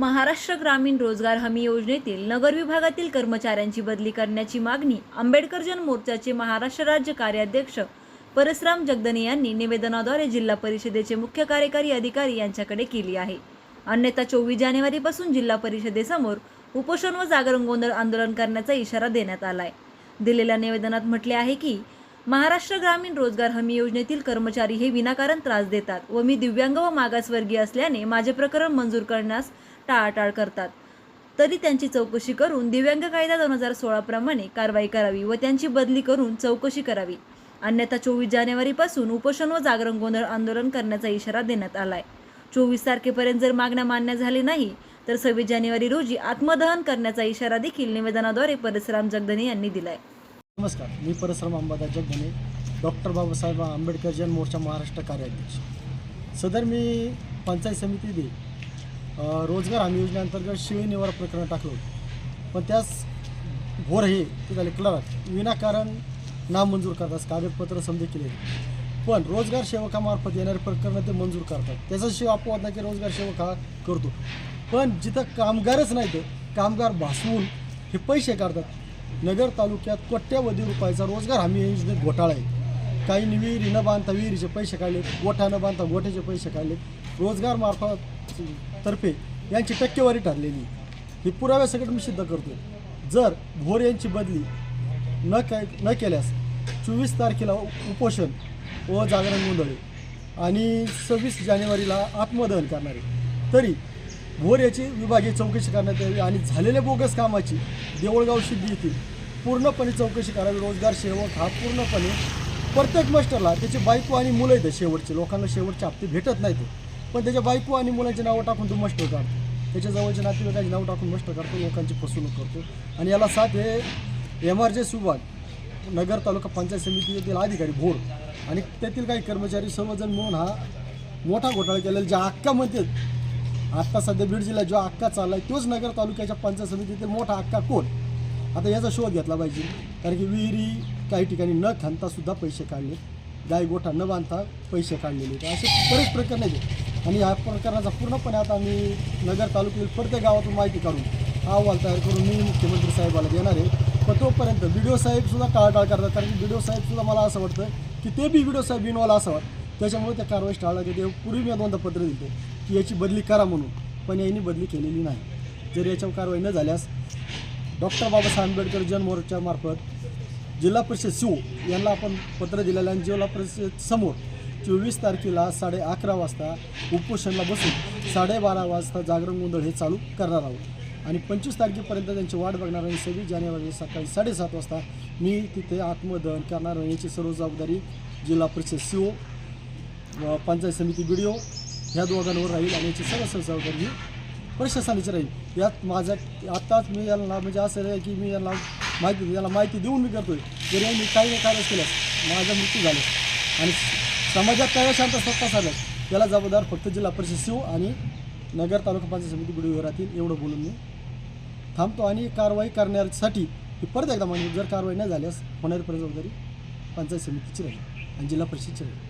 महाराष्ट्र ग्रामीण रोजगार हमी योजनेतील नगर विभागातील कर्मचाऱ्यांची बदली करण्याची मागणी आंबेडकर जन मोर्चाचे महाराष्ट्र राज्य कार्याध्यक्ष परसराम जगदने यांनी निवेदनाद्वारे जिल्हा परिषदेचे मुख्य कार्यकारी अधिकारी यांच्याकडे केली आहे. अन्यथा चोवीस जानेवारीपासून जिल्हा परिषदेसमोर उपोषण व जागरण गोंधळ आंदोलन करण्याचा इशारा देण्यात आलाय. दिलेल्या निवेदनात म्हटले आहे की महाराष्ट्र ग्रामीण रोजगार हमी योजनेतील कर्मचारी हे विनाकारण त्रास देतात व मी दिव्यांग व मागासवर्गीय असल्याने माझे प्रकरण मंजूर करण्यास टाळाटाळ करतात. तरी त्यांची चौकशी करून दिव्यांग कायदा दोन हजार सोळाप्रमाणे कारवाई करावी व त्यांची बदली करून चौकशी करावी. अन्यथा चोवीस जानेवारीपासून उपोषण व जागरण गोंधळ आंदोलन करण्याचा इशारा देण्यात आलाय. चोवीस तारखेपर्यंत जर मागण्या मान्य झाली नाही तर सव्वीस जानेवारी रोजी आत्मदहन करण्याचा इशारा देखील निवेदनाद्वारे परसराम जगधने यांनी दिलाय. नमस्कार मी परसराम अंबादास जगधने डॉक्टर बाबासाहेब आंबेडकर जन मोर्चा महाराष्ट्र कार्याध्यक्ष. सदर मी पंचायत समिती रोजगार हमी योजनेअंतर्गत शिळी निवार प्रकरण टाकलं होतं. पण त्यास भोर हे ते झाले क्लर्क. विनाकारण नामंजूर करतात कागदपत्र समजे केले पण रोजगार सेवकामार्फत येणारे प्रकरणं ते मंजूर करतात. त्याच्याशिवाय अपवाद नाही की रोजगार सेवक हा करतो. पण जिथं कामगारच नाही ते कामगार भासवून हे पैसे काढतात. नगर तालुक्यात कोट्यवधी रुपयाचा रोजगार हमी योजनेत घोटाळा आहे. काही विहिरी न बांधता विहिरीचे पैसे काढले गोठा न बांधता गोठ्याचे पैसे काढले. रोजगार मार्फत तर्फे यांची टक्केवारी ठरलेली. ही पुराव्यासकट मी सिद्ध करतो जर भोर यांची बदली न काय न केल्यास चोवीस तारखेला उपोषण व जागरण गोंधळे आणि सव्वीस जानेवारीला आत्मदहन करणारे. तरी भोर याची विभागीय चौकशी करण्यात यावी आणि झालेल्या बोगस कामाची देवळगाव सिद्धी येथील पूर्णपणे चौकशी करावी. रोजगार सेवक हा पूर्णपणे प्रत्येक मास्टरला त्याची बायको आणि मुलं येतं शेवटचे. लोकांना शेवटचे हप्ते भेटत नाहीत. पण त्याच्या बायको आणि मुलांची नावं टाकून तो मष्ट काढतो. त्याच्या जवळच्या नातेवाईकांची नावं टाकून मष्ट करतो लोकांची फसवणूक करतो. आणि याला साथ हे एम आर जे विभाग नगर तालुका पंचायत समिती येथील अधिकारी भोर. आणि त्यातील काही कर्मचारी सर्वजण म्हणून हा मोठा घोटाळा केलेला ज्या हक्का म्हणतात आत्ता सध्या बीड जिल्ह्यात जो हक्का चालला आहे तोच नगर तालुक्याच्या पंचायत समितीतील मोठा हक्का कोण? आता याचा शोध घेतला पाहिजे. कारण की विहिरी काही ठिकाणी न खांतासुद्धा पैसे काढले. गाय गोठा न बांधता पैसे काढलेले असे बरेच प्रकरण आहेत. आणि या प्रकरणाचा पूर्णपणे आता आम्ही नगर तालुक्यातील प्रत्येक गावातून माहिती काढून अहवाल तयार करून मी मुख्यमंत्री साहेबाला देणार आहे. पण तोपर्यंत बी डी ओ साहेबसुद्धा टाळटाळ करतात. कारण की बी डी ओ मला असं वाटतं की ते बी बी डी ओ साहेब इनवॉल्व असावं त्याच्यामुळे त्या कारवाई टाळला की ते पूर्वी मी दोनदा पत्र दिले की याची बदली करा म्हणून. पण यांनी बदली केलेली नाही. जर याच्यावर कारवाई न झाल्यास डॉक्टर बाबासाहेब आंबेडकर जनमोर्चामार्फत जिल्हा परिषद शिव यांना आपण पत्र दिलेलं आणि जिल्हा परिषद समोर चोवीस तारखेला साडे अकरा वाजता उपोषणला बसून साडेबारा वाजता जागरण गोंधळ हे चालू करणार आहोत. आणि पंचवीस तारखेपर्यंत त्यांची वाट बघणार आणि सव्वीस जानेवारी सकाळी साडेसात वाजता मी तिथे आत्मदहन करणार आहे. याची सर्व जबाबदारी जिल्हा परिषद सी ओ पंचायत समिती बी डी ओ ह्या दोघांवर राहील आणि याची सर्व सर्व जबाबदारी ही प्रशासनाची राहील. यात माझ्या आत्ताच मी यांना म्हणजे असं आहे की मी यांना माहिती याला माहिती देऊन मी करतोय. जर यांनी काही नाही कार्यच केल्यास माझा मृत्यू झाला. आणि समाजात काय शांत सत्ता चालत याला जबाबदार फक्त जिल्हा परिषद शिव आणि नगर तालुका पंचायत समिती बिडीओ राहतील एवढं बोलून मी थांबतो आणि कारवाई करण्यासाठी ही परत एकदा म्हणजे जर कारवाई न झाल्यास होणारी जबाबदारी पंचायत समितीची राहील आणि जिल्हा परिषदची राहील.